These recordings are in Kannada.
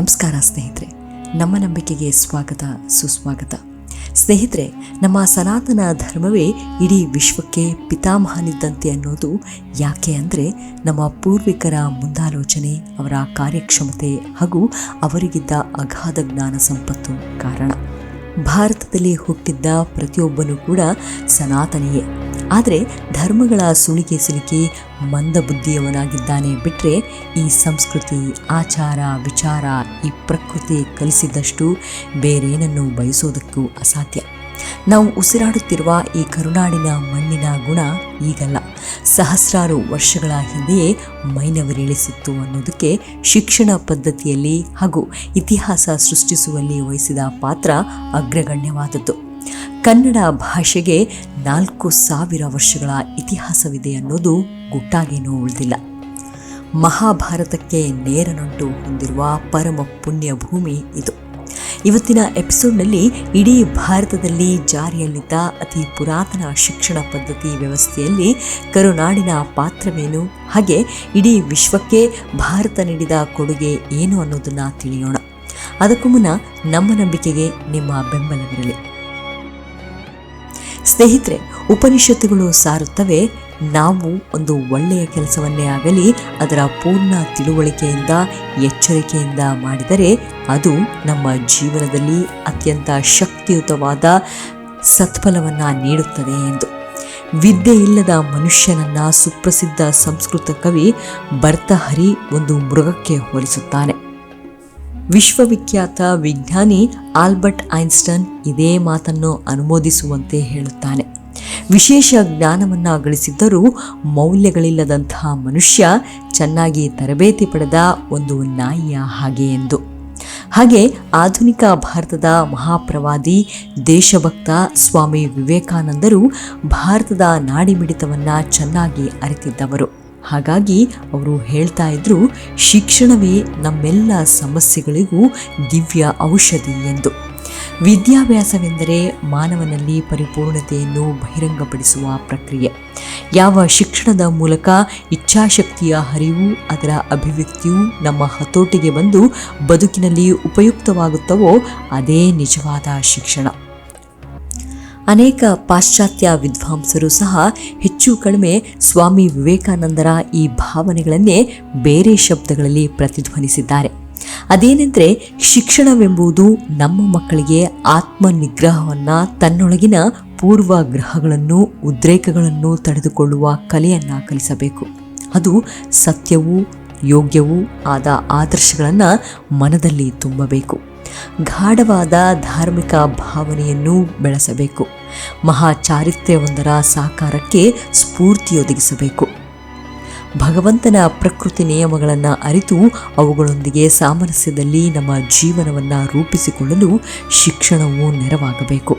ನಮಸ್ಕಾರ ಸ್ನೇಹಿತರೆ, ನಮ್ಮ ನಂಬಿಕೆಗೆ ಸ್ವಾಗತ, ಸುಸ್ವಾಗತ. ಸ್ನೇಹಿತರೆ, ನಮ್ಮ ಸನಾತನ ಧರ್ಮವೇ ಇಡೀ ವಿಶ್ವಕ್ಕೆ ಪಿತಾಮಹನಿದ್ದಂತೆ ಅನ್ನೋದು ಯಾಕೆ ಅಂದರೆ ನಮ್ಮ ಪೂರ್ವಿಕರ ಮುಂದಾಲೋಚನೆ, ಅವರ ಕಾರ್ಯಕ್ಷಮತೆ ಹಾಗೂ ಅವರಿಗಿದ್ದ ಅಗಾಧ ಜ್ಞಾನ ಸಂಪತ್ತು ಕಾರಣ. ಭಾರತದಲ್ಲಿ ಹುಟ್ಟಿದ್ದ ಪ್ರತಿಯೊಬ್ಬನೂ ಕೂಡ ಸನಾತನಿಯೇ. ಆದರೆ ಧರ್ಮಗಳ ಸುಳಿಗೆ ಸಿಲುಕಿ ಮಂದಬುದ್ಧಿಯವನಾಗಿದ್ದಾನೆ ಬಿಟ್ಟರೆ ಈ ಸಂಸ್ಕೃತಿ, ಆಚಾರ, ವಿಚಾರ, ಈ ಪ್ರಕೃತಿ ಕಲಿಸಿದಷ್ಟು ಬೇರೇನನ್ನು ಬಯಸೋದಕ್ಕೂ ಅಸಾಧ್ಯ. ನಾವು ಉಸಿರಾಡುತ್ತಿರುವ ಈ ಕರುನಾಡಿನ ಮಣ್ಣಿನ ಗುಣ ಈಗಲ್ಲ. ಸಹಸ್ರಾರು ವರ್ಷಗಳ ಹಿಂದೆಯೇ ಮೈನವಿರೇಳಿಸಿತ್ತು ಅನ್ನೋದಕ್ಕೆ ಶಿಕ್ಷಣ ಪದ್ಧತಿಯಲ್ಲಿ ಹಾಗೂ ಇತಿಹಾಸ ಸೃಷ್ಟಿಸುವಲ್ಲಿ ವಹಿಸಿದ ಪಾತ್ರ ಅಗ್ರಗಣ್ಯವಾದದ್ದು. ಕನ್ನಡ ಭಾಷೆಗೆ ನಾಲ್ಕು ಸಾವಿರ ವರ್ಷಗಳ ಇತಿಹಾಸವಿದೆ ಅನ್ನೋದು ಗುಟ್ಟಾಗೇನೂ ಉಳಿದಿಲ್ಲ. ಮಹಾಭಾರತಕ್ಕೆ ನೇರನಂಟು ಹೊಂದಿರುವ ಪರಮ ಪುಣ್ಯ ಭೂಮಿ ಇದು. ಇವತ್ತಿನ ಎಪಿಸೋಡ್ನಲ್ಲಿ ಇಡೀ ಭಾರತದಲ್ಲಿ ಜಾರಿಯಲ್ಲಿದ್ದ ಅತಿ ಪುರಾತನ ಶಿಕ್ಷಣ ಪದ್ಧತಿ ವ್ಯವಸ್ಥೆಯಲ್ಲಿ ಕರುನಾಡಿನ ಪಾತ್ರವೇನು, ಹಾಗೆ ಇಡೀ ವಿಶ್ವಕ್ಕೆ ಭಾರತ ನೀಡಿದ ಕೊಡುಗೆ ಏನು ಅನ್ನೋದನ್ನು ತಿಳಿಯೋಣ. ಅದಕ್ಕೂ ಮುನ್ನ ನಮ್ಮ ನಂಬಿಕೆಗೆ ನಿಮ್ಮ ಬೆಂಬಲವಿರಲಿ. ಸ್ನೇಹಿತರೆ, ಉಪನಿಷತ್ತುಗಳು ಸಾರುತ್ತವೆ, ನಾವು ಒಂದು ಒಳ್ಳೆಯ ಕೆಲಸವನ್ನೇ ಆಗಲಿ, ಅದರ ಪೂರ್ಣ ತಿಳುವಳಿಕೆಯಿಂದ, ಎಚ್ಚರಿಕೆಯಿಂದ ಮಾಡಿದರೆ, ಅದು ನಮ್ಮ ಜೀವನದಲ್ಲಿ ಅತ್ಯಂತ ಶಕ್ತಿಯುತವಾದ ಸತ್ಫಲವನ್ನು ನೀಡುತ್ತದೆ ಎಂದು. ವಿದ್ಯೆ ಇಲ್ಲದ ಮನುಷ್ಯನನ್ನ ಸುಪ್ರಸಿದ್ಧ ಸಂಸ್ಕೃತ ಕವಿ ಭರ್ತಹರಿ ಒಂದು ಮೃಗಕ್ಕೆ ಹೋಲಿಸುತ್ತಾನೆ. ವಿಶ್ವವಿಖ್ಯಾತ ವಿಜ್ಞಾನಿ ಆಲ್ಬರ್ಟ್ ಐನ್ಸ್ಟನ್ ಇದೇ ಮಾತನ್ನು ಅನುಮೋದಿಸುವಂತೆ ಹೇಳುತ್ತಾನೆ. ವಿಶೇಷ ಜ್ಞಾನವನ್ನು ಗಳಿಸಿದ್ದರೂ ಮೌಲ್ಯಗಳಿಲ್ಲದಂತಹ ಮನುಷ್ಯ ಚೆನ್ನಾಗಿ ತರಬೇತಿ ಪಡೆದ ಒಂದು ನಾಯಿಯ ಹಾಗೆ ಎಂದು. ಹಾಗೆ ಆಧುನಿಕ ಭಾರತದ ಮಹಾಪ್ರವಾದಿ, ದೇಶಭಕ್ತ ಸ್ವಾಮಿ ವಿವೇಕಾನಂದರು ಭಾರತದ ನಾಡಿಮಿಡಿತವನ್ನು ಚೆನ್ನಾಗಿ ಅರಿತಿದ್ದವರು. ಹಾಗಾಗಿ ಅವರು ಹೇಳ್ತಾ ಇದ್ರು, ಶಿಕ್ಷಣವೇ ನಮ್ಮೆಲ್ಲ ಸಮಸ್ಯೆಗಳಿಗೂ ದಿವ್ಯ ಔಷಧಿ ಎಂದು. ವಿದ್ಯಾಭ್ಯಾಸವೆಂದರೆ ಮಾನವನಲ್ಲಿ ಪರಿಪೂರ್ಣತೆಯನ್ನು ಬಹಿರಂಗಪಡಿಸುವ ಪ್ರಕ್ರಿಯೆ. ಯಾವ ಶಿಕ್ಷಣದ ಮೂಲಕ ಇಚ್ಛಾಶಕ್ತಿಯ ಹರಿವು, ಅದರ ಅಭಿವ್ಯಕ್ತಿಯು ನಮ್ಮ ಹತೋಟಿಗೆ ಬಂದು ಬದುಕಿನಲ್ಲಿ ಉಪಯುಕ್ತವಾಗುತ್ತವೋ, ಅದೇ ನಿಜವಾದ ಶಿಕ್ಷಣ. ಅನೇಕ ಪಾಶ್ಚಾತ್ಯ ವಿದ್ವಾಂಸರು ಸಹ ಹೆಚ್ಚು ಕಡಿಮೆ ಸ್ವಾಮಿ ವಿವೇಕಾನಂದರ ಈ ಭಾವನೆಗಳನ್ನೇ ಬೇರೆ ಶಬ್ದಗಳಲ್ಲಿ ಪ್ರತಿಧ್ವನಿಸಿದ್ದಾರೆ. ಅದೇನೆಂದರೆ ಶಿಕ್ಷಣವೆಂಬುದು ನಮ್ಮ ಮಕ್ಕಳಿಗೆ ಆತ್ಮ ನಿಗ್ರಹವನ್ನು ತನ್ನೊಳಗಿನ ಪೂರ್ವ ಗ್ರಹಗಳನ್ನು ಉದ್ರೇಕಗಳನ್ನು ತಡೆದುಕೊಳ್ಳುವ ಕಲೆಯನ್ನು ಕಲಿಸಬೇಕು. ಅದು ಸತ್ಯವೂ ಯೋಗ್ಯವೂ ಆದ ಆದರ್ಶಗಳನ್ನು ಮನದಲ್ಲಿ ತುಂಬಬೇಕು. ಗಾಢವಾದ ಧಾರ್ಮಿಕ ಭಾವನೆಯನ್ನು ಬೆಳೆಸಬೇಕು. ಮಹಾ ಚಾರಿತ್ರ್ಯವೊಂದರ ಸಾಕಾರಕ್ಕೆ ಸ್ಫೂರ್ತಿಯೊದಗಿಸಬೇಕು ಭಗವಂತನ ಪ್ರಕೃತಿ ನಿಯಮಗಳನ್ನು ಅರಿತು ಅವುಗಳೊಂದಿಗೆ ಸಾಮರಸ್ಯದಲ್ಲಿ ನಮ್ಮ ಜೀವನವನ್ನು ರೂಪಿಸಿಕೊಳ್ಳಲು ಶಿಕ್ಷಣವು ನೆರವಾಗಬೇಕು.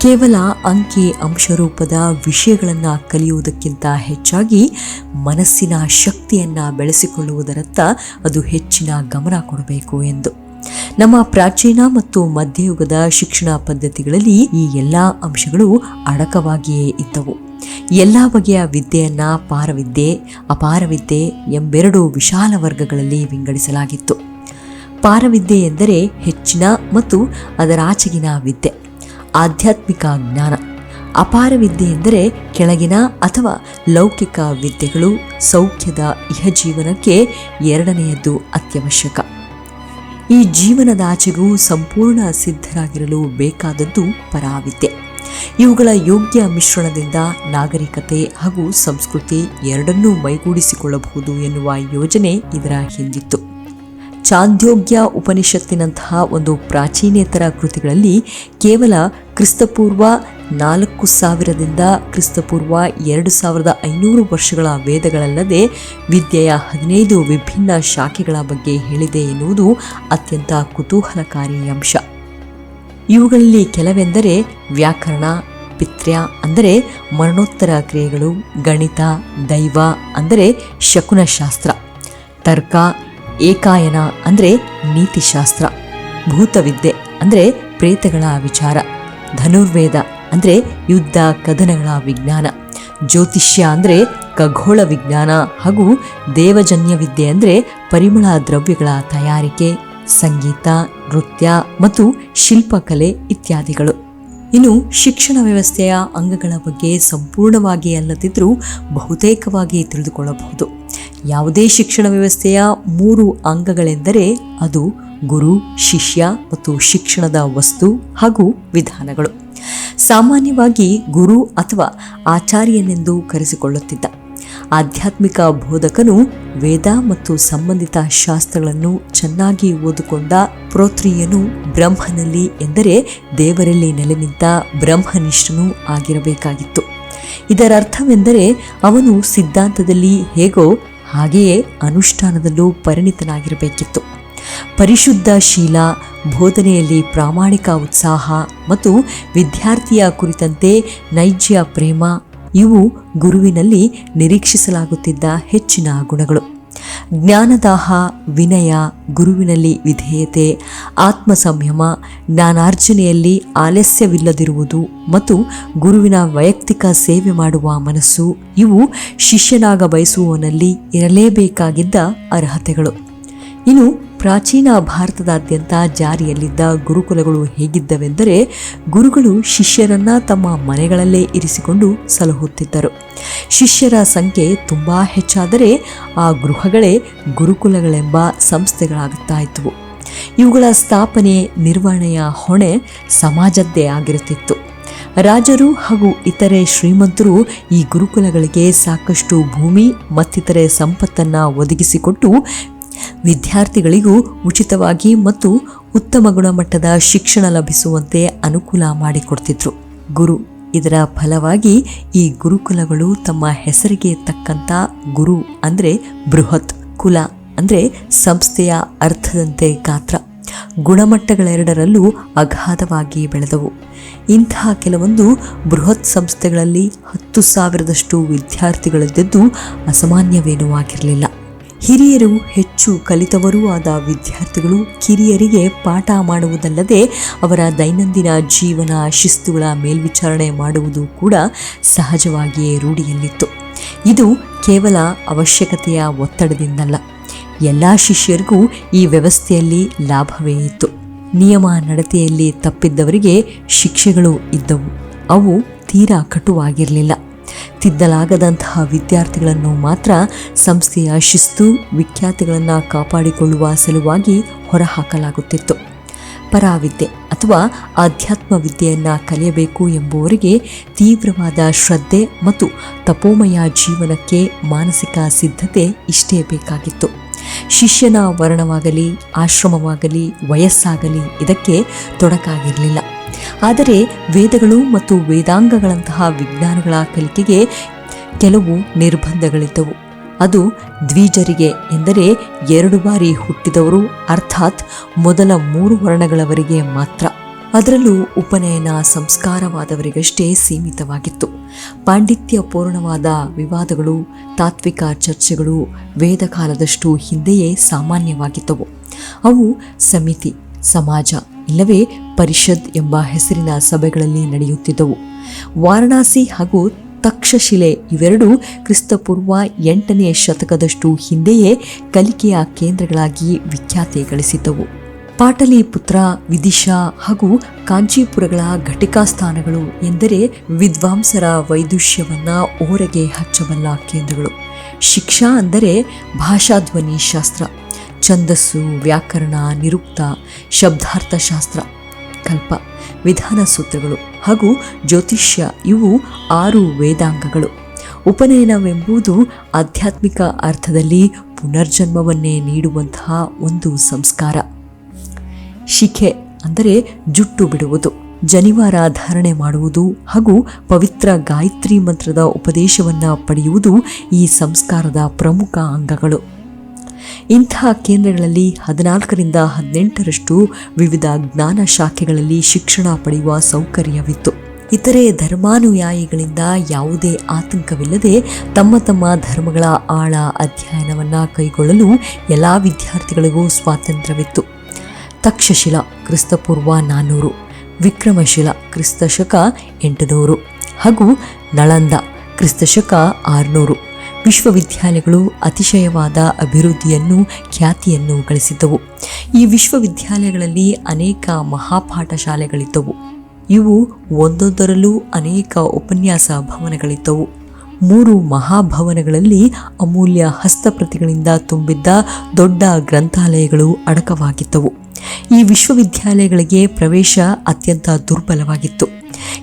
ಕೇವಲ ಅಂಕಿ ಅಂಶರೂಪದ ವಿಷಯಗಳನ್ನು ಕಲಿಯುವುದಕ್ಕಿಂತ ಹೆಚ್ಚಾಗಿ ಮನಸ್ಸಿನ ಶಕ್ತಿಯನ್ನು ಬೆಳೆಸಿಕೊಳ್ಳುವುದರತ್ತ ಅದು ಹೆಚ್ಚಿನ ಗಮನ ಕೊಡಬೇಕು ಎಂದು. ನಮ್ಮ ಪ್ರಾಚೀನ ಮತ್ತು ಮಧ್ಯಯುಗದ ಶಿಕ್ಷಣ ಪದ್ಧತಿಗಳಲ್ಲಿ ಈ ಎಲ್ಲ ಅಂಶಗಳು ಅಡಕವಾಗಿಯೇ ಇದ್ದವು. ಎಲ್ಲ ಬಗೆಯ ವಿದ್ಯೆಯನ್ನ ಪಾರವಿದ್ಯೆ, ಅಪಾರವಿದ್ಯೆ ಎಂಬೆರಡು ವಿಶಾಲ ವರ್ಗಗಳಲ್ಲಿ ವಿಂಗಡಿಸಲಾಗಿತ್ತು. ಪಾರವಿದ್ಯೆ ಎಂದರೆ ಹೆಚ್ಚಿನ ಮತ್ತು ಅದರಾಚೆಗಿನ ವಿದ್ಯೆ, ಆಧ್ಯಾತ್ಮಿಕ ಜ್ಞಾನ. ಅಪಾರ ವಿದ್ಯೆ ಎಂದರೆ ಕೆಳಗಿನ ಅಥವಾ ಲೌಕಿಕ ವಿದ್ಯೆಗಳು ಸೌಖ್ಯದ ಇಹಜೀವನಕ್ಕೆ ಎರಡನೆಯದ್ದು ಅತ್ಯವಶ್ಯಕ. ಈ ಜೀವನದಾಚೆಗೂ ಸಂಪೂರ್ಣ ಸಿದ್ಧರಾಗಿರಲು ಬೇಕಾದದ್ದು ಪರಾವಿದ್ಯೆ. ಇವುಗಳ ಯೋಗ್ಯ ಮಿಶ್ರಣದಿಂದ ನಾಗರಿಕತೆ ಹಾಗೂ ಸಂಸ್ಕೃತಿ ಎರಡನ್ನೂ ಮೈಗೂಡಿಸಿಕೊಳ್ಳಬಹುದು ಎನ್ನುವ ಯೋಜನೆ ಇದರ ಹಿಂದಿತ್ತು. ಚಾಂದ್ಯೋಗ್ಯ ಉಪನಿಷತ್ತಿನಂತಹ ಒಂದು ಪ್ರಾಚೀನೇತರ ಕೃತಿಗಳಲ್ಲಿ ಕೇವಲ ಕ್ರಿಸ್ತಪೂರ್ವ ನಾಲ್ಕು ಸಾವಿರದಿಂದ ಕ್ರಿಸ್ತಪೂರ್ವ ಎರಡು ಸಾವಿರದ ಐನೂರು ವರ್ಷಗಳ ವೇದಗಳಲ್ಲದೆ ವಿದ್ಯೆಯ ಹದಿನೈದು ವಿಭಿನ್ನ ಶಾಖೆಗಳ ಬಗ್ಗೆ ಹೇಳಿದೆ ಎನ್ನುವುದು ಅತ್ಯಂತ ಕುತೂಹಲಕಾರಿ ಅಂಶ. ಇವುಗಳಲ್ಲಿ ಕೆಲವೆಂದರೆ ವ್ಯಾಕರಣ, ಪಿತ್ರ್ಯ ಅಂದರೆ ಮರಣೋತ್ತರ ಕ್ರಿಯೆಗಳು, ಗಣಿತ, ದೈವ ಅಂದರೆ ಶಕುನಶಾಸ್ತ್ರ. ತರ್ಕ ಏಕಾಯನ ಅಂದರೆ ನೀತಿಶಾಸ್ತ್ರ, ಭೂತವಿದ್ಯೆ ಅಂದರೆ ಪ್ರೇತಗಳ ವಿಚಾರ, ಧನುರ್ವೇದ ಅಂದರೆ ಯುದ್ಧ ಕದನಗಳ ವಿಜ್ಞಾನ, ಜ್ಯೋತಿಷ್ಯ ಅಂದರೆ ಖಗೋಳ ವಿಜ್ಞಾನ ಹಾಗೂ ದೇವಜನ್ಯ ವಿದ್ಯೆ ಅಂದರೆ ಪರಿಮಳ ದ್ರವ್ಯಗಳ ತಯಾರಿಕೆ, ಸಂಗೀತ, ನೃತ್ಯ ಮತ್ತು ಶಿಲ್ಪಕಲೆ ಇತ್ಯಾದಿಗಳು. ಇನ್ನು ಶಿಕ್ಷಣ ವ್ಯವಸ್ಥೆಯ ಅಂಗಗಳ ಬಗ್ಗೆ ಸಂಪೂರ್ಣವಾಗಿ ಅಲ್ಲದಿದ್ದರೂ ಬಹುತೇಕವಾಗಿ ತಿಳಿದುಕೊಳ್ಳಬಹುದು. ಯಾವುದೇ ಶಿಕ್ಷಣ ವ್ಯವಸ್ಥೆಯ ಮೂರು ಅಂಗಗಳೆಂದರೆ ಅದು ಗುರು, ಶಿಷ್ಯ ಮತ್ತು ಶಿಕ್ಷಣದ ವಸ್ತು ಹಾಗೂ ವಿಧಾನಗಳು. ಸಾಮಾನ್ಯವಾಗಿ ಗುರು ಅಥವಾ ಆಚಾರ್ಯನೆಂದು ಕರೆಸಿಕೊಳ್ಳುತ್ತಿದ್ದ ಆಧ್ಯಾತ್ಮಿಕ ಬೋಧಕನು ವೇದ ಮತ್ತು ಸಂಬಂಧಿತ ಶಾಸ್ತ್ರಗಳನ್ನು ಚೆನ್ನಾಗಿ ಓದಿಕೊಂಡ ಪ್ರೋತ್ರಿಯನು ಬ್ರಹ್ಮನಲ್ಲಿ ಎಂದರೆ ದೇವರಲ್ಲಿ ನೆಲೆ ನಿಂತ ಬ್ರಹ್ಮನಿಷ್ಠನೂ ಆಗಿರಬೇಕಾಗಿತ್ತು. ಇದರರ್ಥವೆಂದರೆ ಅವನು ಸಿದ್ಧಾಂತದಲ್ಲಿ ಹೇಗೋ ಹಾಗೆಯೇ ಅನುಷ್ಠಾನದಲ್ಲೂ ಪರಿಣಿತನಾಗಿರಬೇಕಿತ್ತು. ಪರಿಶುದ್ಧ ಶೀಲ, ಬೋಧನೆಯಲ್ಲಿ ಪ್ರಾಮಾಣಿಕ ಉತ್ಸಾಹ ಮತ್ತು ವಿದ್ಯಾರ್ಥಿಯ ಕುರಿತಂತೆ ನೈಜ್ಯ ಪ್ರೇಮ ಇವು ಗುರುವಿನಲ್ಲಿ ನಿರೀಕ್ಷಿಸಲಾಗುತ್ತಿದ್ದ ಹೆಚ್ಚಿನ ಗುಣಗಳು. ಜ್ಞಾನದಾಹ, ವಿನಯ, ಗುರುವಿನಲ್ಲಿ ವಿಧೇಯತೆ ಆತ್ಮ ಸಂಯಮ ಜ್ಞಾನಾರ್ಜನೆಯಲ್ಲಿ ಆಲಸ್ಯವಿಲ್ಲದಿರುವುದು ಮತ್ತು ಗುರುವಿನ ವೈಯಕ್ತಿಕ ಸೇವೆ ಮಾಡುವ ಮನಸ್ಸು ಇವು ಶಿಷ್ಯನಾಗ ಬಯಸುವವನಲ್ಲಿ ಇರಲೇಬೇಕಾಗಿದ್ದ ಅರ್ಹತೆಗಳು. ಇನ್ನು ಪ್ರಾಚೀನ ಭಾರತದಾದ್ಯಂತ ಜಾರಿಯಲ್ಲಿದ್ದ ಗುರುಕುಲಗಳು ಹೇಗಿದ್ದವೆಂದರೆ ಗುರುಗಳು ಶಿಷ್ಯರನ್ನ ತಮ್ಮ ಮನೆಗಳಲ್ಲೇ ಇರಿಸಿಕೊಂಡು ಸಲಹುತ್ತಿದ್ದರು. ಶಿಷ್ಯರ ಸಂಖ್ಯೆ ತುಂಬ ಹೆಚ್ಚಾದರೆ ಆ ಗೃಹಗಳೇ ಗುರುಕುಲಗಳೆಂಬ ಸಂಸ್ಥೆಗಳಾಗುತ್ತಾ ಇದ್ದವು ಇವುಗಳ ಸ್ಥಾಪನೆ, ನಿರ್ವಹಣೆಯ ಹೊಣೆ ಸಮಾಜದ್ದೇ ಆಗಿರುತ್ತಿತ್ತು. ರಾಜರು ಹಾಗೂ ಇತರೆ ಶ್ರೀಮಂತರು ಈ ಗುರುಕುಲಗಳಿಗೆ ಸಾಕಷ್ಟು ಭೂಮಿ ಮತ್ತಿತರೆ ಸಂಪತ್ತನ್ನು ಒದಗಿಸಿಕೊಟ್ಟು ವಿದ್ಯಾರ್ಥಿಗಳಿಗೂ ಉಚಿತವಾಗಿ ಮತ್ತು ಉತ್ತಮ ಗುಣಮಟ್ಟದ ಶಿಕ್ಷಣ ಲಭಿಸುವಂತೆ ಅನುಕೂಲ ಮಾಡಿಕೊಡ್ತಿದ್ರು. ಗುರು ಇದರ ಫಲವಾಗಿ ಈ ಗುರುಕುಲಗಳು ತಮ್ಮ ಹೆಸರಿಗೆ ತಕ್ಕಂಥ ಗುರು ಅಂದರೆ ಬೃಹತ್, ಕುಲ ಅಂದರೆ ಸಂಸ್ಥೆಯ ಅರ್ಥದಂತೆ ಗಾತ್ರ. ಗುಣಮಟ್ಟಗಳೆರಡರಲ್ಲೂ ಅಗಾಧವಾಗಿ ಬೆಳೆದವು. ಇಂತಹ ಕೆಲವೊಂದು ಬೃಹತ್ ಸಂಸ್ಥೆಗಳಲ್ಲಿ ಹತ್ತು ಸಾವಿರದಷ್ಟು ವಿದ್ಯಾರ್ಥಿಗಳಿದ್ದದ್ದು ಅಸಾಮಾನ್ಯವೇನೂ ಆಗಿರಲಿಲ್ಲ. ಹಿರಿಯರು ಹೆಚ್ಚು ಕಲಿತವರೂ ಆದ ವಿದ್ಯಾರ್ಥಿಗಳು ಕಿರಿಯರಿಗೆ ಪಾಠ ಮಾಡುವುದಲ್ಲದೆ ಅವರ ದೈನಂದಿನ ಜೀವನ ಶಿಸ್ತುಗಳ ಮೇಲ್ವಿಚಾರಣೆ ಮಾಡುವುದು ಕೂಡ ಸಹಜವಾಗಿಯೇ ರೂಢಿಯಲ್ಲಿತ್ತು. ಇದು ಕೇವಲ ಅವಶ್ಯಕತೆಯ ಒತ್ತಡದಿಂದಲ್ಲ. ಎಲ್ಲ ಶಿಷ್ಯರಿಗೂ ಈ ವ್ಯವಸ್ಥೆಯಲ್ಲಿ ಲಾಭವೇ ಇತ್ತು. ನಿಯಮ ನಡತೆಯಲ್ಲಿ ತಪ್ಪಿದ್ದವರಿಗೆ ಶಿಕ್ಷೆಗಳು ಇದ್ದವು. ಅವು ತೀರಾ ಕಟುವಾಗಿರಲಿಲ್ಲ. ತಿದ್ದಲಾಗದಂತಹ ವಿದ್ಯಾರ್ಥಿಗಳನ್ನು ಮಾತ್ರ ಸಂಸ್ಥೆಯ ಶಿಸ್ತು, ವಿಖ್ಯಾತಿಗಳನ್ನು ಕಾಪಾಡಿಕೊಳ್ಳುವ ಸಲುವಾಗಿ ಹೊರಹಾಕಲಾಗುತ್ತಿತ್ತು. ಪರಾವಿದ್ಯೆ ಅಥವಾ ಆಧ್ಯಾತ್ಮ ವಿದ್ಯೆಯನ್ನು ಕಲಿಯಬೇಕು ಎಂಬುವರಿಗೆ ತೀವ್ರವಾದ ಶ್ರದ್ಧೆ ಮತ್ತು ತಪೋಮಯ ಜೀವನಕ್ಕೆ ಮಾನಸಿಕ ಸಿದ್ಧತೆ ಇಷ್ಟೇ ಬೇಕಾಗಿತ್ತು. ಶಿಷ್ಯನ ವರ್ಣವಾಗಲಿ ಆಶ್ರಮವಾಗಲಿ, ವಯಸ್ಸಾಗಲಿ ಇದಕ್ಕೆ ತೊಡಕಾಗಿರಲಿಲ್ಲ. ಆದರೆ ವೇದಗಳು ಮತ್ತು ವೇದಾಂಗಗಳಂತಹ ವಿಜ್ಞಾನಗಳ ಕಲಿಕೆಗೆ ಕೆಲವು ನಿರ್ಬಂಧಗಳಿದ್ದವು. ಅದು ದ್ವಿಜರಿಗೆ ಎಂದರೆ ಎರಡು ಬಾರಿ ಹುಟ್ಟಿದವರು, ಅರ್ಥಾತ್ ಮೊದಲ ಮೂರು ವರ್ಣಗಳವರಿಗೆ ಮಾತ್ರ. ಅದರಲ್ಲೂ ಉಪನಯನ ಸಂಸ್ಕಾರವಾದವರಿಗಷ್ಟೇ ಸೀಮಿತವಾಗಿತ್ತು. ಪಾಂಡಿತ್ಯ ಪೂರ್ಣವಾದ ವಿವಾದಗಳು, ತಾತ್ವಿಕ ಚರ್ಚೆಗಳು ವೇದ ಕಾಲದಷ್ಟು ಹಿಂದೆಯೇ ಸಾಮಾನ್ಯವಾಗಿದ್ದವು. ಅವು ಸಮಿತಿ, ಸಮಾಜ ಇಲ್ಲವೇ ಪರಿಷದ್ ಎಂಬ ಹೆಸರಿನ ಸಭೆಗಳಲ್ಲಿ ನಡೆಯುತ್ತಿದ್ದವು. ವಾರಣಾಸಿ ಹಾಗೂ ತಕ್ಷಶಿಲೆ ಇವೆರಡೂ ಕ್ರಿಸ್ತಪೂರ್ವ ಎಂಟನೆಯ ಶತಕದಷ್ಟು ಹಿಂದೆಯೇ ಕಲಿಕೆಯ ಕೇಂದ್ರಗಳಾಗಿ ವಿಖ್ಯಾತಿ ಗಳಿಸಿದ್ದವು. ಪಾಟಲಿಪುತ್ರ ವಿದಿಶಾ ಹಾಗೂ ಕಾಂಚೀಪುರಗಳ ಘಟಿಕಾ ಸ್ಥಾನಗಳು ಎಂದರೆ ವಿದ್ವಾಂಸರ ವೈದುಷ್ಯವನ್ನ ಓರೆಗೆ ಹಚ್ಚಬಲ್ಲ ಕೇಂದ್ರಗಳು. ಶಿಕ್ಷಾ ಅಂದರೆ ಭಾಷಾಧ್ವನಿ ಶಾಸ್ತ್ರ. ಛಂದಸ್ಸು, ವ್ಯಾಕರಣ, ನಿರುಕ್ತ, ಶಬ್ದಾರ್ಥಶಾಸ್ತ್ರ, ಕಲ್ಪ, ವಿಧಾನ ಸೂತ್ರಗಳು ಹಾಗೂ ಜ್ಯೋತಿಷ್ಯ ಇವು ಆರು ವೇದಾಂಗಗಳು. ಉಪನಯನವೆಂಬುದು ಆಧ್ಯಾತ್ಮಿಕ ಅರ್ಥದಲ್ಲಿ ಪುನರ್ಜನ್ಮವನ್ನೇ ನೀಡುವಂತಹ ಒಂದು ಸಂಸ್ಕಾರ. ಶಿಖೆ ಅಂದರೆ ಜುಟ್ಟು ಬಿಡುವುದು, ಜನಿವಾರ ಧಾರಣೆ ಮಾಡುವುದು ಹಾಗೂ ಪವಿತ್ರ ಗಾಯತ್ರಿ ಮಂತ್ರದ ಉಪದೇಶವನ್ನು ಪಡೆಯುವುದು ಈ ಸಂಸ್ಕಾರದ ಪ್ರಮುಖ ಅಂಗಗಳು. ಇಂತಹ ಕೇಂದ್ರಗಳಲ್ಲಿ ಹದಿನಾಲ್ಕರಿಂದ ಹದಿನೆಂಟರಷ್ಟು ವಿವಿಧ ಜ್ಞಾನ ಶಾಖೆಗಳಲ್ಲಿ ಶಿಕ್ಷಣ ಪಡೆಯುವ ಸೌಕರ್ಯವಿತ್ತು. ಇತರೆ ಧರ್ಮಾನುಯಾಯಿಗಳಿಂದ ಯಾವುದೇ ಆತಂಕವಿಲ್ಲದೆ ತಮ್ಮ ತಮ್ಮ ಧರ್ಮಗಳ ಆಳ ಅಧ್ಯಯನವನ್ನು ಕೈಗೊಳ್ಳಲು ಎಲ್ಲ ವಿದ್ಯಾರ್ಥಿಗಳಿಗೂ ಸ್ವಾತಂತ್ರ್ಯವಿತ್ತು. ತಕ್ಷಶಿಲ, ಕ್ರಿಸ್ತಪೂರ್ವ ನಾನ್ನೂರು ವಿಕ್ರಮಶಿಲ, ಕ್ರಿಸ್ತಶಕ ಎಂಟುನೂರು ಹಾಗೂ ನಳಂದ, ಕ್ರಿಸ್ತಶಕ ಆರುನೂರು. ವಿಶ್ವವಿದ್ಯಾಲಯಗಳು ಅತಿಶಯವಾದ ಅಭಿವೃದ್ಧಿಯನ್ನು, ಖ್ಯಾತಿಯನ್ನು ಗಳಿಸಿದ್ದವು. ಈ ವಿಶ್ವವಿದ್ಯಾಲಯಗಳಲ್ಲಿ ಅನೇಕ ಮಹಾಪಾಠ ಶಾಲೆಗಳಿದ್ದವು ಇವು ಒಂದೊಂದರಲ್ಲೂ ಅನೇಕ ಉಪನ್ಯಾಸ ಭವನಗಳಿದ್ದವು. ಮೂರು ಮಹಾಭವನಗಳಲ್ಲಿ ಅಮೂಲ್ಯ ಹಸ್ತಪ್ರತಿಗಳಿಂದ ತುಂಬಿದ್ದ ದೊಡ್ಡ ಗ್ರಂಥಾಲಯಗಳು ಅಡಕವಾಗಿದ್ದವು. ಈ ವಿಶ್ವವಿದ್ಯಾಲಯಗಳಿಗೆ ಪ್ರವೇಶ ಅತ್ಯಂತ ದುರ್ಬಲವಾಗಿತ್ತು.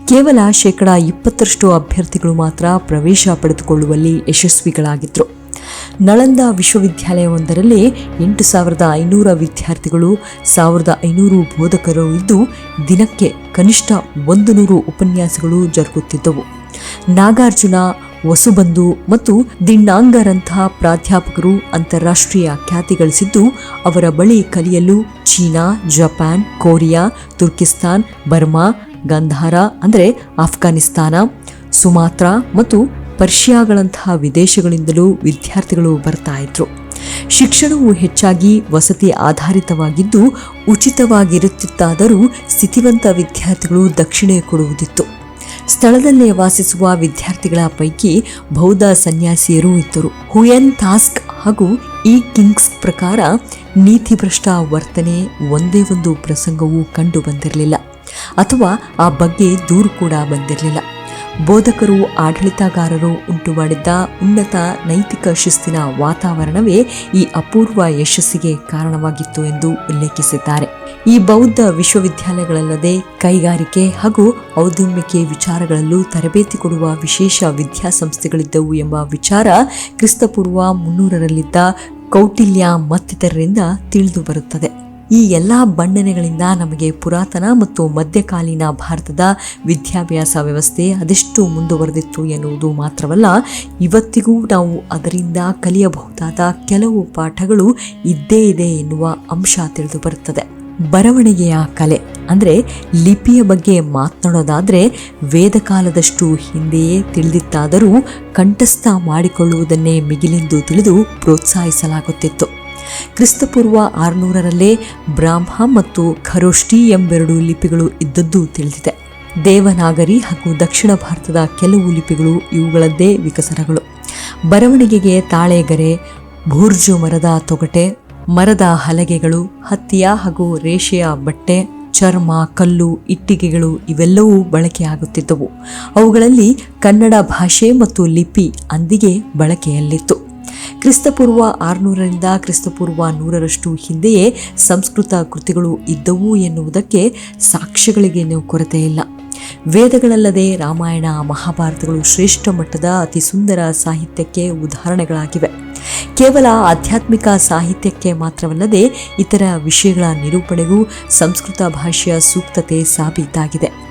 ಕೇವಲ ಶೇಕಡ ಇಪ್ಪತ್ತರಷ್ಟು ಅಭ್ಯರ್ಥಿಗಳು ಮಾತ್ರ ಪ್ರವೇಶ ಪಡೆದುಕೊಳ್ಳುವಲ್ಲಿ ಯಶಸ್ವಿಗಳಾಗಿದ್ದರು ನಳಂದ ವಿಶ್ವವಿದ್ಯಾಲಯವೊಂದರಲ್ಲಿ ಎಂಟು ಸಾವಿರದ ಐನೂರ ವಿದ್ಯಾರ್ಥಿಗಳು, ಸಾವಿರದ ಐನೂರು ಬೋಧಕರು ಇದ್ದು ದಿನಕ್ಕೆ ಕನಿಷ್ಠ ಒಂದು ನೂರು ಉಪನ್ಯಾಸಗಳು ಜರುಗುತ್ತಿದ್ದವು. ನಾಗಾರ್ಜುನ, ವಸುಬಂಧು ಮತ್ತು ದಿಣ್ಣಾಂಗರಂತಹ ಪ್ರಾಧ್ಯಾಪಕರು ಅಂತಾರಾಷ್ಟ್ರೀಯ ಖ್ಯಾತಿ ಗಳಿಸಿದ್ದು, ಅವರ ಬಳಿ ಕಲಿಯಲು China, Japan, Korea, Turkistan, Burma Gandhara, ಅಂದರೆ ಆಫ್ಘಾನಿಸ್ತಾನ, ಸುಮಾತ್ರ ಮತ್ತು ಪರ್ಷಿಯಾಗಳಂತಹ ವಿದೇಶಗಳಿಂದಲೂ ವಿದ್ಯಾರ್ಥಿಗಳು ಬರ್ತಾ ಇದ್ರು. ಶಿಕ್ಷಣವು ಹೆಚ್ಚಾಗಿ ವಸತಿ ಆಧಾರಿತವಾಗಿದ್ದು, ಉಚಿತವಾಗಿರುತ್ತಿತ್ತಾದರೂ ಸ್ಥಿತಿವಂತ ವಿದ್ಯಾರ್ಥಿಗಳು ದಕ್ಷಿಣೆ ಕೊಡುವುದಿತ್ತು. ಸ್ಥಳದಲ್ಲೇ ವಾಸಿಸುವ ವಿದ್ಯಾರ್ಥಿಗಳ ಪೈಕಿ ಬೌದ್ಧ ಸನ್ಯಾಸಿಯರೂ ಇದ್ದರು. ಹುಯನ್ ತಾಸ್ಕ್ ಹಾಗೂ ಈ ಕಿಂಗ್ಸ್ ಪ್ರಕಾರ ನೀತಿಭ್ರಷ್ಟ ವರ್ತನೆ ಒಂದೇ ಒಂದು ಪ್ರಸಂಗವೂ ಕಂಡು ಬಂದಿರಲಿಲ್ಲ. ಅಥವಾ ಆ ಬಗ್ಗೆ ದೂರು ಕೂಡ ಬಂದಿರಲಿಲ್ಲ. ಬೋಧಕರು, ಆಡಳಿತಗಾರರು ಉಂಟು ಮಾಡಿದ್ದ ಉನ್ನತ ನೈತಿಕ ಶಿಸ್ತಿನ ವಾತಾವರಣವೇ ಈ ಅಪೂರ್ವ ಯಶಸ್ಸಿಗೆ ಕಾರಣವಾಗಿತ್ತು ಎಂದು ಉಲ್ಲೇಖಿಸಿದ್ದಾರೆ. ಈ ಬೌದ್ಧ ವಿಶ್ವವಿದ್ಯಾಲಯಗಳಲ್ಲದೆ ಕೈಗಾರಿಕೆ ಹಾಗೂ ಔದ್ಯಮಿಕೆ ವಿಚಾರಗಳಲ್ಲೂ ತರಬೇತಿ ಕೊಡುವ ವಿಶೇಷ ವಿದ್ಯಾಸಂಸ್ಥೆಗಳಿದ್ದವು ಎಂಬ ವಿಚಾರ ಕ್ರಿಸ್ತಪೂರ್ವ ಮುನ್ನೂರರಲ್ಲಿದ್ದ ಕೌಟಿಲ್ಯ ಮತ್ತಿತರರಿಂದ ತಿಳಿದು ಬರುತ್ತದೆ ಈ ಎಲ್ಲ ಬಣ್ಣನೆಗಳಿಂದ ನಮಗೆ ಪುರಾತನ ಮತ್ತು ಮಧ್ಯಕಾಲೀನ ಭಾರತದ ವಿದ್ಯಾಭ್ಯಾಸ ವ್ಯವಸ್ಥೆ ಅದೆಷ್ಟು ಮುಂದುವರೆದಿತ್ತು ಎನ್ನುವುದು ಮಾತ್ರವಲ್ಲ, ಇವತ್ತಿಗೂ ನಾವು ಅದರಿಂದ ಕಲಿಯಬಹುದಾದ ಕೆಲವು ಪಾಠಗಳು ಇದ್ದೇ ಇದೆ ಎನ್ನುವ ಅಂಶ ತಿಳಿದು ಬರುತ್ತದೆ. ಬರವಣಿಗೆಯ ಕಲೆ ಅಂದರೆ ಲಿಪಿಯ ಬಗ್ಗೆ ಮಾತನಾಡೋದಾದರೆ ವೇದಕಾಲದಷ್ಟು ಹಿಂದೆಯೇ ತಿಳಿದಿತ್ತಾದರೂ ಕಂಠಸ್ಥ ಮಾಡಿಕೊಳ್ಳುವುದನ್ನೇ ಮಿಗಿಲೆಂದು ತಿಳಿದು ಪ್ರೋತ್ಸಾಹಿಸಲಾಗುತ್ತಿತ್ತು. ಕ್ರಿಸ್ತಪೂರ್ವ ಆರುನೂರರಲ್ಲೇ ಬ್ರಾಹ್ಮ ಮತ್ತು ಖರೋಷ್ಠಿ ಎಂಬೆರಡು ಲಿಪಿಗಳು ಇದ್ದದ್ದು ತಿಳಿದಿದೆ. ದೇವನಾಗರಿ ಹಾಗೂ ದಕ್ಷಿಣ ಭಾರತದ ಕೆಲವು ಲಿಪಿಗಳು ಇವುಗಳದ್ದೇ ವಿಕಸನಗಳು. ಬರವಣಿಗೆಗೆ ತಾಳೆಗರೆ, ಭೂರ್ಜು ಮರದ ತೊಗಟೆ, ಮರದ ಹಲಗೆಗಳು, ಹತ್ತಿಯ ಹಾಗೂ ರೇಷೆಯ ಬಟ್ಟೆ, ಚರ್ಮ, ಕಲ್ಲು, ಇಟ್ಟಿಗೆಗಳು ಇವೆಲ್ಲವೂ ಬಳಕೆಯಾಗುತ್ತಿದ್ದವು ಅವುಗಳಲ್ಲಿ ಕನ್ನಡ ಭಾಷೆ ಮತ್ತು ಲಿಪಿ ಅಂದಿಗೆ ಬಳಕೆಯಲ್ಲಿತ್ತು. ಕ್ರಿಸ್ತಪೂರ್ವ ಆರುನೂರರಿಂದ ಕ್ರಿಸ್ತಪೂರ್ವ ನೂರರಷ್ಟು ಹಿಂದೆಯೇ ಸಂಸ್ಕೃತ ಕೃತಿಗಳು ಇದ್ದವು ಎನ್ನುವುದಕ್ಕೆ ಸಾಕ್ಷ್ಯಗಳಿಗೇನು ಕೊರತೆ ಇಲ್ಲ. ವೇದಗಳಲ್ಲದೆ ರಾಮಾಯಣ, ಮಹಾಭಾರತಗಳು ಶ್ರೇಷ್ಠ ಮಟ್ಟದ ಅತಿ ಸುಂದರ ಸಾಹಿತ್ಯಕ್ಕೆ ಉದಾಹರಣೆಗಳಾಗಿವೆ. ಕೇವಲ ಆಧ್ಯಾತ್ಮಿಕ ಸಾಹಿತ್ಯಕ್ಕೆ ಮಾತ್ರವಲ್ಲದೆ ಇತರ ವಿಷಯಗಳ ನಿರೂಪಣೆಗೂ ಸಂಸ್ಕೃತ ಭಾಷೆಯ ಸೂಕ್ತತೆ ಸಾಬೀತಾಗಿದೆ.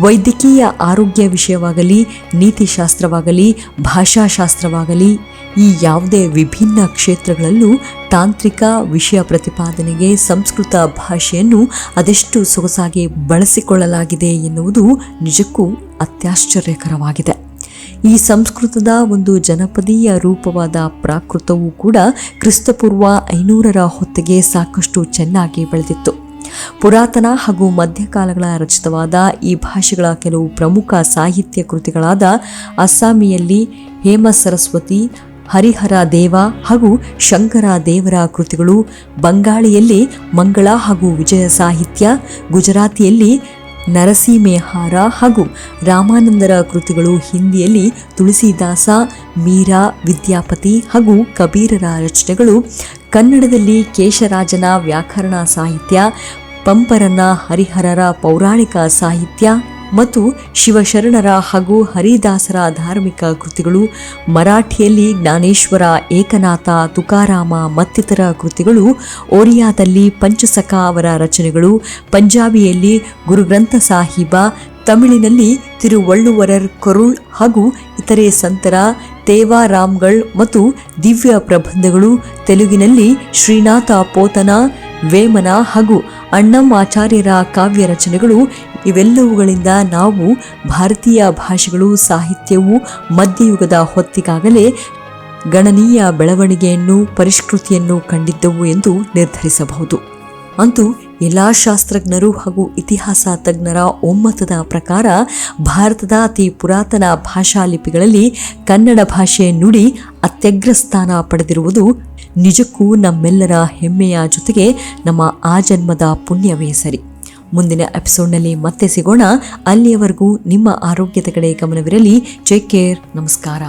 ವೈದ್ಯಕೀಯ ಆರೋಗ್ಯ ವಿಷಯವಾಗಲಿ, ನೀತಿಶಾಸ್ತ್ರವಾಗಲಿ, ಭಾಷಾಶಾಸ್ತ್ರವಾಗಲಿ, ಈ ಯಾವುದೇ ವಿಭಿನ್ನ ಕ್ಷೇತ್ರಗಳಲ್ಲೂ ತಾಂತ್ರಿಕ ವಿಷಯ ಪ್ರತಿಪಾದನೆಗೆ ಸಂಸ್ಕೃತ ಭಾಷೆಯನ್ನು ಅದೆಷ್ಟು ಸೊಗಸಾಗಿ ಬಳಸಿಕೊಳ್ಳಲಾಗಿದೆ ಎನ್ನುವುದು ನಿಜಕ್ಕೂ ಅತ್ಯಾಶ್ಚರ್ಯಕರವಾಗಿದೆ. ಈ ಸಂಸ್ಕೃತದ ಒಂದು ಜನಪದೀಯ ರೂಪವಾದ ಪ್ರಾಕೃತವೂ ಕೂಡ ಕ್ರಿಸ್ತಪೂರ್ವ ಐನೂರರ ಹೊತ್ತಿಗೆ ಸಾಕಷ್ಟು ಚೆನ್ನಾಗಿ ಬೆಳೆದಿತ್ತು. ಪುರಾತನ ಹಾಗೂ ಮಧ್ಯಕಾಲಗಳ ರಚಿತವಾದ ಈ ಭಾಷೆಗಳ ಕೆಲವು ಪ್ರಮುಖ ಸಾಹಿತ್ಯ ಕೃತಿಗಳಾದ ಅಸ್ಸಾಮಿಯಲ್ಲಿ ಹೇಮ ಸರಸ್ವತಿ, ಹರಿಹರ ದೇವ ಹಾಗೂ ಶಂಕರ ದೇವರ ಕೃತಿಗಳು ಬಂಗಾಳಿಯಲ್ಲಿ ಮಂಗಳ ಹಾಗೂ ವಿಜಯ ಸಾಹಿತ್ಯ, ಗುಜರಾತಿಯಲ್ಲಿ ನರಸಿಂಹಹಾರ ಹಾಗೂ ರಾಮಾನಂದರ ಕೃತಿಗಳು ಹಿಂದಿಯಲ್ಲಿ ತುಳಸಿದಾಸ, ಮೀರಾ, ವಿದ್ಯಾಪತಿ ಹಾಗೂ ಕಬೀರರ ರಚನೆಗಳು ಕನ್ನಡದಲ್ಲಿ ಕೇಶರಾಜನ ವ್ಯಾಕರಣ ಸಾಹಿತ್ಯ, ಪಂಪರನ ಹರಿಹರರ ಪೌರಾಣಿಕ ಸಾಹಿತ್ಯ ಮತ್ತು ಶಿವಶರಣರ ಹಾಗೂ ಹರಿದಾಸರ ಧಾರ್ಮಿಕ ಕೃತಿಗಳು, ಮರಾಠಿಯಲ್ಲಿ ಜ್ಞಾನೇಶ್ವರ, ಏಕನಾಥ, ತುಕಾರಾಮ ಮತ್ತಿತರ ಕೃತಿಗಳು ಒರಿಯಾದಲ್ಲಿ ಪಂಚಸಖ ಅವರ ರಚನೆಗಳು, ಪಂಜಾಬಿಯಲ್ಲಿ ಗುರುಗ್ರಂಥ ಸಾಹಿಬ, ತಮಿಳಿನಲ್ಲಿ ತಿರುವಳ್ಳುವರರ್ ಕರುಳ್ ಹಾಗೂ ಇತರೆ ಸಂತರ ತೇವಾರಾಮ್ಗಳ್ ಮತ್ತು ದಿವ್ಯ ಪ್ರಬಂಧಗಳು ತೆಲುಗಿನಲ್ಲಿ ಶ್ರೀನಾಥ ಪೋತನ, ವೇಮನ ಹಾಗೂ ಅಣ್ಣಂ ಆಚಾರ್ಯರ ಕಾವ್ಯ ರಚನೆಗಳು ಇವೆಲ್ಲವುಗಳಿಂದ ನಾವು ಭಾರತೀಯ ಭಾಷೆಗಳು ಸಾಹಿತ್ಯವು ಮಧ್ಯಯುಗದ ಹೊತ್ತಿಗಾಗಲೇ ಗಣನೀಯ ಬೆಳವಣಿಗೆಯನ್ನು, ಪರಿಷ್ಕೃತಿಯನ್ನು ಕಂಡಿದ್ದವು ಎಂದು ನಿರ್ಧರಿಸಬಹುದು. ಅಂತೂ ಎಲ್ಲ ಶಾಸ್ತ್ರಜ್ಞರು ಹಾಗೂ ಇತಿಹಾಸ ತಜ್ಞರ ಒಮ್ಮತದ ಪ್ರಕಾರ ಭಾರತದ ಅತಿ ಪುರಾತನ ಭಾಷಾ ಲಿಪಿಗಳಲ್ಲಿ ಕನ್ನಡ ಭಾಷೆ ನುಡಿ ಅತ್ಯಗ್ರ ಸ್ಥಾನ ಪಡೆದಿರುವುದು ನಿಜಕ್ಕೂ ನಮ್ಮೆಲ್ಲರ ಹೆಮ್ಮೆಯ ಜೊತೆಗೆ ನಮ್ಮ ಆಜನ್ಮದ ಪುಣ್ಯವೇ ಸರಿ. ಮುಂದಿನ ಎಪಿಸೋಡ್ನಲ್ಲಿ ಮತ್ತೆ ಸಿಗೋಣ. ಅಲ್ಲಿಯವರೆಗೂ ನಿಮ್ಮ ಆರೋಗ್ಯದ ಕಡೆ ಗಮನವಿರಲಿ. ಟೇಕ್ ಕೇರ್ ನಮಸ್ಕಾರ.